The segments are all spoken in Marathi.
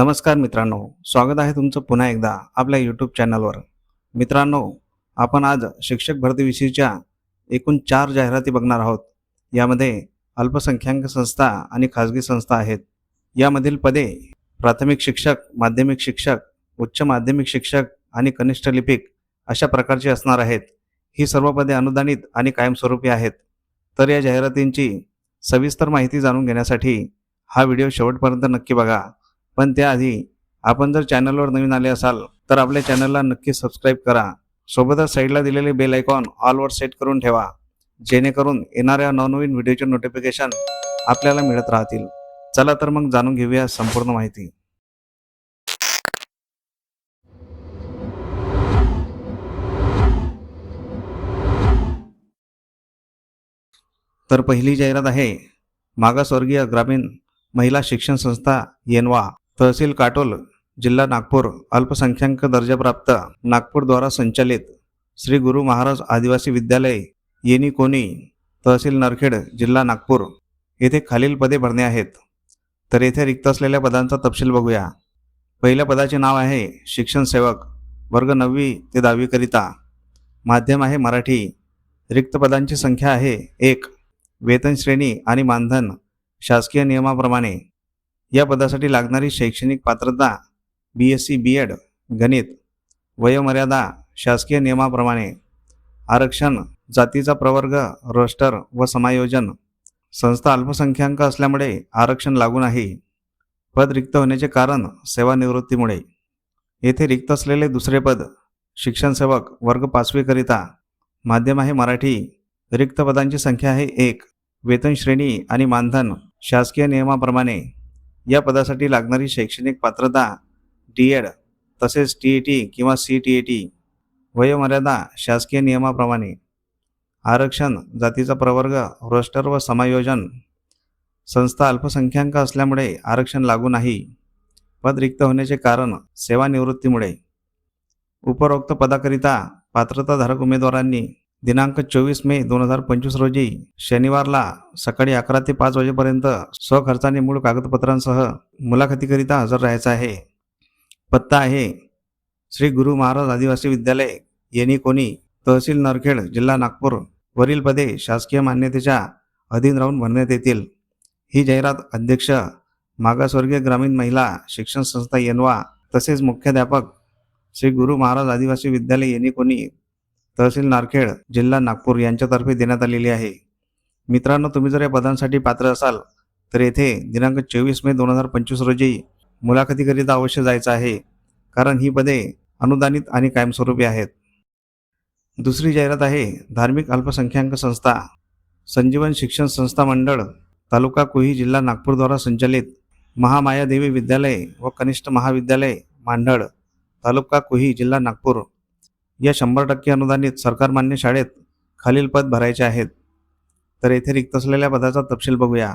नमस्कार मित्रांनो स्वागत आहे तुमचं पुन्हा एकदा आपल्या यूट्यूब चॅनलवर मित्रांनो आपण आज शिक्षक भरतीविषयीच्या एकूण चार जाहिराती बघणार आहोत. यामध्ये अल्पसंख्याक संस्था आणि खाजगी संस्था आहेत. यामधील पदे प्राथमिक शिक्षक माध्यमिक शिक्षक उच्च माध्यमिक शिक्षक आणि कनिष्ठ लिपिक अशा प्रकारची असणार आहेत. ही सर्व पदे अनुदानित आणि कायमस्वरूपी आहेत. तर या जाहिरातींची सविस्तर माहिती जाणून घेण्यासाठी हा व्हिडिओ शेवटपर्यंत नक्की बघा. पण त्याआधी आपण जर चॅनलवर नवीन आले असाल तर आपल्या चॅनलला नक्की सबस्क्राईब करा. सोबतच साईडला दिलेले बेल आयकॉन ऑलवर सेट करून ठेवा जेणेकरून येणाऱ्या नवनवीन व्हिडिओचे नोटिफिकेशन आपल्याला मिळत राहतील. चला तर मग जाणून घेऊया संपूर्ण माहिती. तर पहिली जाहिरात आहे मागासवर्गीय ग्रामीण महिला शिक्षण संस्था येनवा. तहसील काटोल जिल्हा नागपूर अल्पसंख्याक दर्जाप्राप्त नागपूरद्वारा संचालित श्री गुरु महाराज आदिवासी विद्यालय येनी कोणी तहसील नरखेड जिल्हा नागपूर. येथे खालील पदे भरणे आहेत. तर येथे रिक्त असलेल्या पदांचा तपशील बघूया. पहिल्या पदाचे नाव आहे शिक्षण सेवक वर्ग नववी ते दहावीकरिता माध्यम आहे मराठी. रिक्त पदांची संख्या आहे एक. वेतन श्रेणी आणि मानधन शासकीय नियमाप्रमाणे. या पदासाठी लागणारी शैक्षणिक पात्रता B S C B Ed गणित वयोमर्यादा शासकीय नियमाप्रमाणे आरक्षण जातीचा प्रवर्ग रोस्टर व समायोजन संस्था अल्पसंख्याक असल्यामुळे आरक्षण लागू नाही. पद रिक्त होण्याचे कारण सेवानिवृत्तीमुळे. येथे रिक्त असलेले दुसरे पद शिक्षण सेवक वर्ग पाचवीकरिता माध्यम आहे मराठी. रिक्त पदांची संख्या आहे एक. वेतन श्रेणी आणि मानधन शासकीय नियमाप्रमाणे. या पदासाठी लागणारी शैक्षणिक पात्रता डी एड तसेच टी ई टी किंवा सी टी ई टी वयोमर्यादा शासकीय नियमाप्रमाणे आरक्षण जातीचा प्रवर्ग रोस्टर व समायोजन संस्था अल्पसंख्याक असल्यामुळे आरक्षण लागू नाही. पद रिक्त होण्याचे कारण सेवानिवृत्तीमुळे. उपरोक्त पदाकरिता पात्रताधारक उमेदवारांनी दिनांक चोवीस मे दोन हजार पंचवीस रोजी शनिवारला सकाळी अकरा ते पाच वाजेपर्यंत स्वखर्चाने मूळ कागदपत्रांसह मुलाखतीकरिता हजर राहायचा आहे. पत्ता आहे श्री गुरु महाराज आदिवासी विद्यालय येणी कोणी तहसील नरखेड जिल्हा नागपूर. वरील पदे शासकीय मान्यतेच्या अधीन राहून भरण्यात येतील. ही जाहिरात अध्यक्ष मागासवर्गीय ग्रामीण महिला शिक्षण संस्था येनवा तसेच मुख्याध्यापक श्री गुरु महाराज आदिवासी विद्यालय येणी कोणी तहसील नारखेड जिल्हा नागपूर यांच्यातर्फे देण्यात आलेली आहे. मित्रांनो तुम्ही जर या पदांसाठी पात्र असाल तर येथे दिनांक चोवीस मे दोन हजार पंचवीस रोजी मुलाखतीकरिता अवश्य जायचं आहे. कारण ही पदे अनुदानित आणि कायमस्वरूपी आहेत. दुसरी जाहिरात आहे धार्मिक अल्पसंख्याक संस्था संजीवन शिक्षण संस्था मंडळ तालुका कुही जिल्हा नागपूरद्वारा संचालित महामायादेवी विद्यालय व कनिष्ठ महाविद्यालय मांढळ तालुका कुही जिल्हा नागपूर. या शंभर टक्के अनुदानित सरकारमान्य शाळेत खालील पद भरायचे आहेत. तर येथे रिक्त असलेल्या पदाचा तपशील बघूया.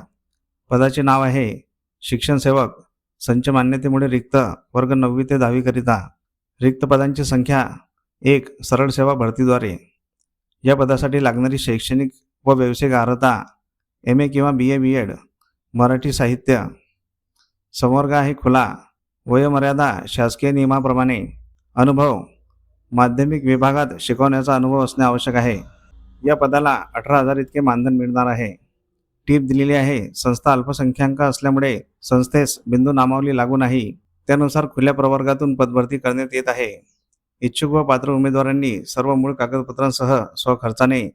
पदाचे नाव आहे शिक्षण सेवक. संच मान्यतेमुळे रिक्त वर्ग नववी ते दहावीकरिता रिक्त पदांची संख्या एक सरळ सेवा भरतीद्वारे. या पदासाठी लागणारी शैक्षणिक व व्यावसायिक अर्हता एम ए किंवा बी ए बी एड मराठी साहित्य संवर्ग आहे खुला वयोमर्यादा शासकीय नियमाप्रमाणे अनुभव माध्यमिक विभागात शिकवण्याचा अनुभव असणे आवश्यक आहे. या पदाला अठरा हजार इतके मानधन मिळणार आहे. टीप दिलेली आहे संस्था अल्पसंख्याक असल्यामुळे संस्थेस बिंदू नामावली लागू नाही. त्यानुसार खुल्या प्रवर्गातून पदभरती करण्यात येत आहे. इच्छुक व पात्र उमेदवारांनी सर्व मूळ कागदपत्रांसह स्वखर्चाने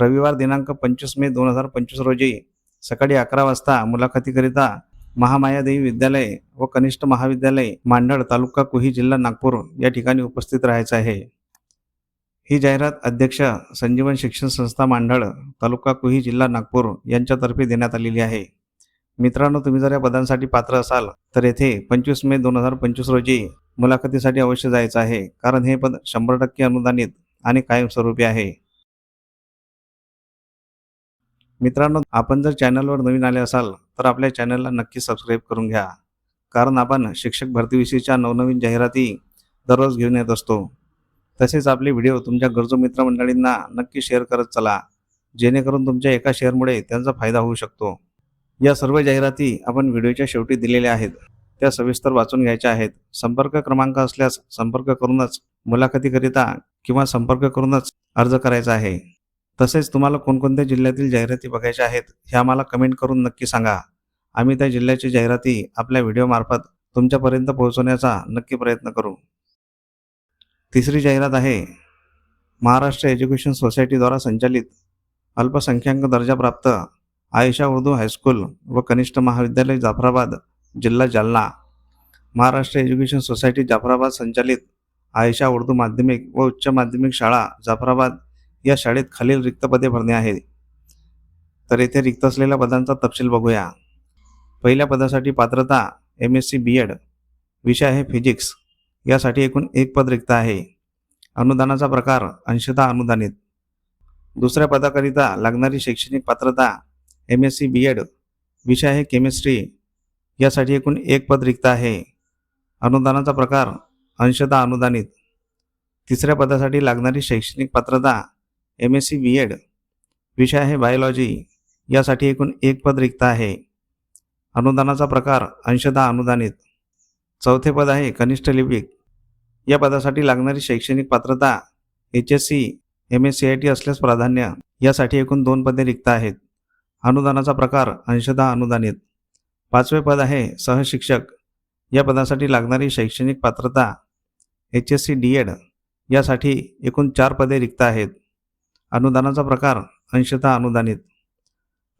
रविवार दिनांक पंचवीस मे दोन हजार पंचवीस रोजी सकाळी अकरा वाजता मुलाखतीकरिता महामायादेवी विद्यालय व कनिष्ठ महाविद्यालय मांडळ तालुका कुही जिल्हा नागपूर या ठिकाणी उपस्थित राहायचं आहे. ही जाहिरात अध्यक्ष संजीवन शिक्षण संस्था मांडळ तालुका कुही जिल्हा नागपूर यांच्यातर्फे देण्यात आलेली आहे. मित्रांनो तुम्ही जर या पदांसाठी पात्र असाल तर येथे पंचवीस मे दोन हजार पंचवीस रोजी मुलाखतीसाठी अवश्य जायचं आहे कारण हे पद शंभर टक्के अनुदानित आणि कायमस्वरूपी आहे. मित्रांनो आपण जर चॅनलवर नवीन आले असाल तर आपल्या चॅनलला नक्की सबस्क्राईब करून घ्या. कारण आपण शिक्षक भरतीविषयीच्या नवनवीन जाहिराती दररोज घेऊन येत असतो. तसेच आपले व्हिडिओ तुमच्या गरजू मित्रमंडळींना नक्की शेअर करत चला. जेणेकरून तुमच्या एका शेअरमुळे त्यांचा फायदा होऊ शकतो. या सर्व जाहिराती आपण व्हिडिओच्या शेवटी दिलेल्या आहेत. त्या सविस्तर वाचून घ्यायच्या आहेत. संपर्क क्रमांक असल्यास संपर्क करूनच मुलाखतीकरिता किंवा संपर्क करूनच अर्ज करायचा आहे. तसेच तुम्हाला कोणकोणत्या जिल्ह्यातील जाहिराती बघायच्या आहेत हे आम्हाला कमेंट करून नक्की सांगा. आम्ही त्या जिल्ह्याची जाहिराती आपल्या व्हिडिओमार्फत तुमच्यापर्यंत पोहोचवण्याचा नक्की प्रयत्न करू. तिसरी जाहिरात आहे महाराष्ट्र एज्युकेशन सोसायटीद्वारा संचालित अल्पसंख्याक दर्जाप्राप्त आयशा उर्दू हायस्कूल व कनिष्ठ महाविद्यालय जाफराबाद जिल्हा जालना. महाराष्ट्र एज्युकेशन सोसायटी जाफराबाद संचालित आयशा उर्दू माध्यमिक व उच्च माध्यमिक शाळा जाफराबाद या शाळेत खालील रिक्त पदे भरणे आहे. तर येथे रिक्त असलेल्या पदांचा तपशील बघूया. पहिल्या पदासाठी पात्रता M S C B Ed विषय आहे फिजिक्स यासाठी एकूण एक पद रिक्त आहे. अनुदानाचा प्रकार अंशतः अनुदानित. दुसऱ्या पदाकरिता लागणारी शैक्षणिक पात्रता M S C B Ed विषय आहे केमिस्ट्री यासाठी एकूण एक पद रिक्त आहे. अनुदानाचा प्रकार अंशतः अनुदानित. तिसऱ्या पदासाठी लागणारी शैक्षणिक पात्रता M S C B Ed विषय आहे बायोलॉजी यासाठी एकूण एक पद रिक्त आहे. अनुदानाचा प्रकार अंशदा अनुदानित. चौथे पद आहे कनिष्ठ लिपिक. या पदासाठी लागणारी शैक्षणिक पात्रता H S C M S C I T असल्यास प्राधान्य यासाठी एकूण दोन पदे रिक्त आहेत. अनुदानाचा प्रकार अंशदा अनुदानित. पाचवे पद आहे सहशिक्षक. या पदासाठी लागणारी शैक्षणिक पात्रता H S C D Ed यासाठी एकूण चार पदे रिक्त आहेत. अनुदानाचा प्रकार अंशतः अनुदानित.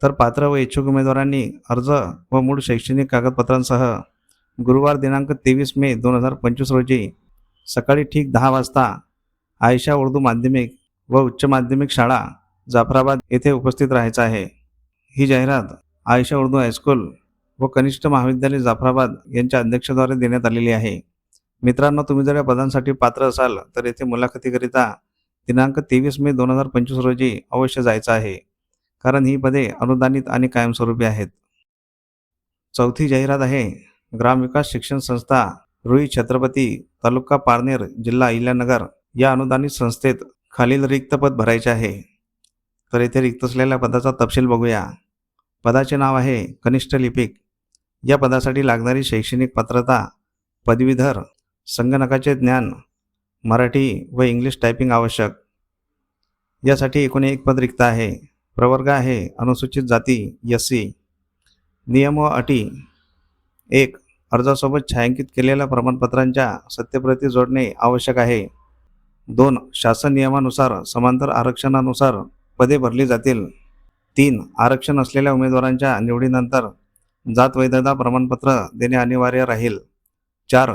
तर पात्र व इच्छुक उमेदवारांनी अर्ज व मूळ शैक्षणिक कागदपत्रांसह गुरुवार दिनांक तेवीस मे दोन हजार पंचवीस रोजी सकाळी ठीक दहा वाजता आयशा उर्दू माध्यमिक व उच्च माध्यमिक शाळा जाफराबाद येथे उपस्थित राहायचं आहे. ही जाहिरात आयशा उर्दू हायस्कूल व कनिष्ठ महाविद्यालय जाफराबाद यांच्या अध्यक्षद्वारे देण्यात आलेली आहे. मित्रांनो तुम्ही जर या पदांसाठी पात्र असाल तर येथे मुलाखतीकरिता दिनांक तेवीस मे दोन हजार पंचवीस रोजी अवश्य जायचं आहे. कारण ही पदे अनुदानित आणि कायमस्वरूपी आहेत. चौथी जाहिरात आहे ग्रामविकास शिक्षण संस्था रुई छत्रपती तालुका पारनेर जिल्हा अहिल्यानगर या अनुदानित संस्थेत खालील रिक्त पद भरायचे आहे. तर येथे रिक्त असलेल्या पदाचा तपशील बघूया. पदाचे नाव आहे कनिष्ठ लिपिक. या पदासाठी लागणारी शैक्षणिक पात्रता पदवीधर संगणकाचे ज्ञान मराठी व इंग्लिश टायपिंग आवश्यक. यासाठी एकूण एक पद रिक्त आहे. प्रवर्ग आहे. अनुसूचित जाती एस सी नियम व अटी. एक अर्जासोबत छायांकित केलेल्या प्रमाणपत्रांच्या सत्यप्रती जोडणे आवश्यक आहे. दोन शासन नियमानुसार समांतर आरक्षणानुसार पदे भरली जातील. तीन आरक्षण असलेल्या उमेदवारांच्या निवडीनंतर जात वैधता प्रमाणपत्र देणे अनिवार्य राहील. चार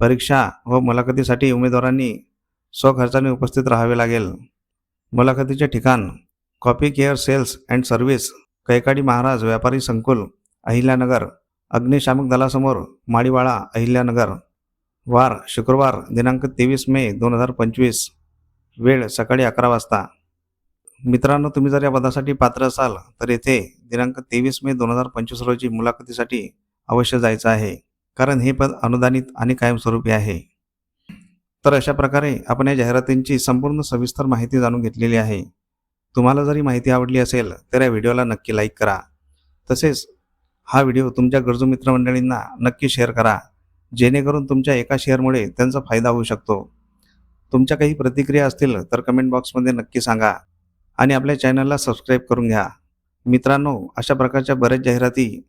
परीक्षा व मुलाखतीसाठी उमेदवारांनी स्वखर्चाने उपस्थित राहावे लागेल. मुलाखतीचे ठिकाण Copy Care sales and service Kaikadi Maharaj व्यापारी संकुल अहिल्यानगर अग्निशामक दलासमोर माळीवाळा अहिल्यानगर. वार शुक्रवार दिनांक तेवीस मे दोन हजार पंचवीस. वेळ सकाळी अकरा वाजता. मित्रांनो तुम्ही जर या पदासाठी पात्र असाल तर येथे दिनांक तेवीस मे दोन हजार पंचवीस रोजी मुलाखतीसाठी अवश्य जायचं आहे. कारण हे पद अनुदानित आणि कायमस्वरूपी आहे. तर अशा प्रकारे आपण या जाहिरातींची संपूर्ण सविस्तर माहिती जाणून घेतलेली आहे. तुम्हाला जरी माहिती आवडली असेल तर या व्हिडिओला नक्की लाईक करा. तसेच हा व्हिडिओ तुमच्या गरजू मित्रमंडळींना नक्की शेअर करा. जेणेकरून तुमच्या एका शेअरमुळे त्यांचा फायदा होऊ शकतो. तुमच्या काही प्रतिक्रिया असतील तर कमेंट बॉक्समध्ये नक्की सांगा. आणि आपल्या चॅनलला सबस्क्राईब करून घ्या. मित्रांनो अशा प्रकारच्या बऱ्याच जाहिराती